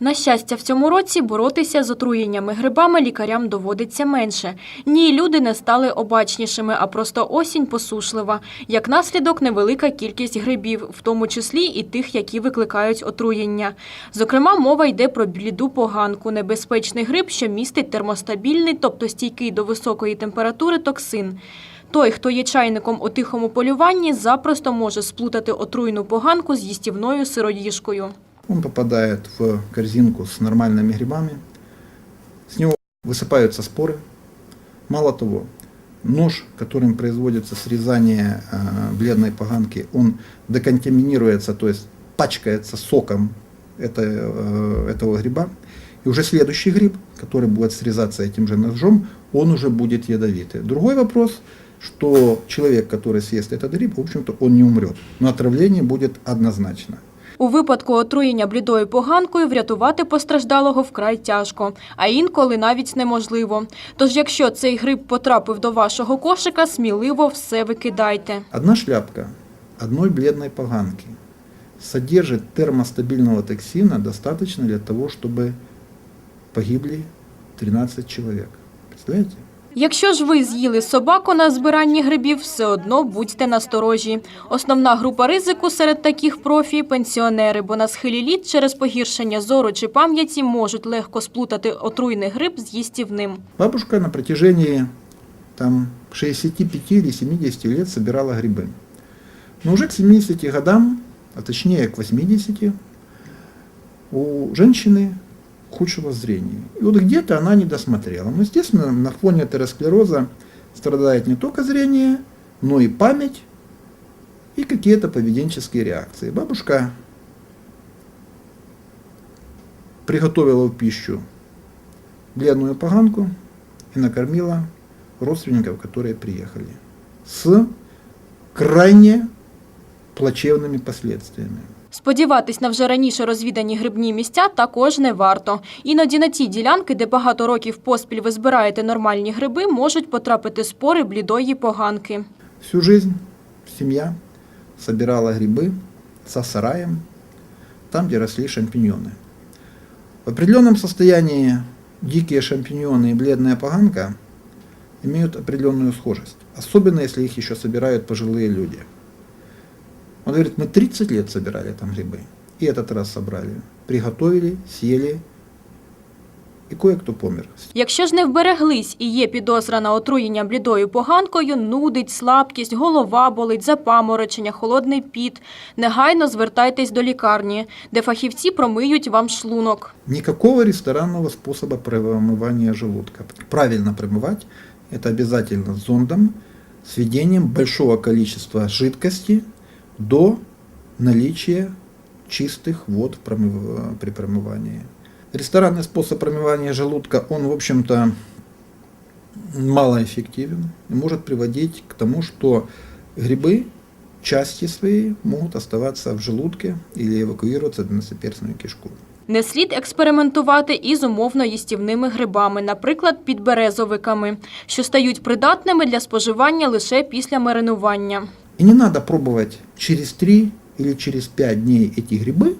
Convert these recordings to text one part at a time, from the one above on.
На щастя, в цьому році боротися з отруєннями грибами лікарям доводиться менше. Ні, люди не стали обачнішими, а просто осінь посушлива. Як наслідок, невелика кількість грибів, в тому числі і тих, які викликають отруєння. Зокрема, мова йде про бліду поганку, небезпечний гриб, що містить термостабільний, тобто стійкий до високої температури токсин. Той, хто є чайником у тихому полюванні, запросто може сплутати отруйну поганку з їстівною сироїжкою. Он попадает в корзинку с нормальными грибами. С него высыпаются споры. Мало того, нож, которым производится срезание э, бледной поганки, он деконтаминируется, то есть пачкается соком э, этого гриба. И уже следующий гриб, который будет срезаться этим же ножом, он уже будет ядовитый. Другой вопрос, что человек, который съест этот гриб, в общем-то, он не умрет. Но отравление будет однозначно. У випадку отруєння блідою поганкою врятувати постраждалого вкрай тяжко, а інколи навіть неможливо. Тож, якщо цей гриб потрапив до вашого кошика, сміливо все викидайте. Одна шляпка одной бледной поганки содержит термостабильного токсина достаточно для того, чтобы погибли 13 человек. Представляете? Якщо ж ви з'їли собаку на збиранні грибів, все одно будьте насторожі. Основна група ризику серед таких профі – пенсіонери, бо на схилі літ через погіршення зору чи пам'яті можуть легко сплутати отруйний гриб з їстівним. Бабушка на протяжении там, 65 или 70 лет собирала грибы. Но уже к 70 годам, а точнее к 80, у женщины ухудшилось зрение. И вот где-то она не досмотрела. Но, естественно, на фоне атеросклероза страдает не только зрение, но и память и какие-то поведенческие реакции. Бабушка приготовила в пищу бледную поганку и накормила родственников, которые приехали, с крайне плачевными последствиями. Сподіватись на вже раніше розвідані грибні місця також не варто. Іноді на ті ділянки, де багато років поспіль ви збираєте нормальні гриби, можуть потрапити спори блідої поганки. Всю жизнь семья собирала грибы со сараем, там, где росли шампиньоны. В определенном состоянии дикие шампиньоны и бледная поганка имеют определенную схожесть, особенно если их еще собирают пожилые люди. Он говорит, мы 30 лет собирали там грибы, и этот раз собрали, приготовили, съели, и кое-кто помер. Якщо ж не вбереглись і є підозра на отруєння блідою поганкою, нудить, слабкість, голова болить, запаморочення, холодний піт, негайно звертайтесь до лікарні, де фахівці промиють вам шлунок. Никакого ресторанного способа промывания желудка. Правильно промывать – это обязательно с зондом, с введением большого количества жидкости до наличия чистых вод в промыв- при промывании. Ресторанный способ промывания желудка, он, в общем-то, малоэффективен и может приводить к тому, что грибы части свои могут оставаться в желудке или эвакуироваться в двенадцатиперстную кишку. Не слід експериментувати із умовно їстівними грибами, наприклад, підберезовиками, що стають придатними для споживання лише після маринування. И не надо пробовать через 3 или через 5 дней эти грибы,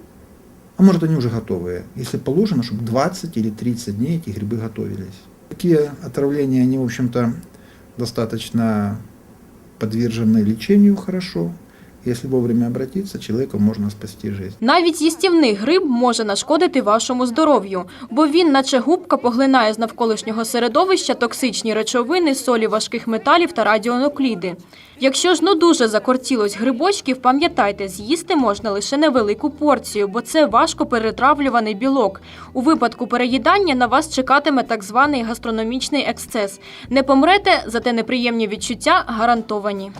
а может они уже готовые, если положено, чтобы 20 или 30 дней эти грибы готовились. Такие отравления, они, в общем-то, достаточно подвержены лечению хорошо. Если вовремя обратиться, человеку можно спасти жизнь. Навіть їстівний гриб може нашкодити вашому здоров'ю, бо він, наче губка, поглинає з навколишнього середовища токсичні речовини, солі важких металів та радіонукліди. Якщо ж ну дуже закортілось грибочків, пам'ятайте, з'їсти можна лише невелику порцію, бо це важко перетравлюваний білок. У випадку переїдання на вас чекатиме так званий гастрономічний ексцес. Не помрете, зате неприємні відчуття гарантовані.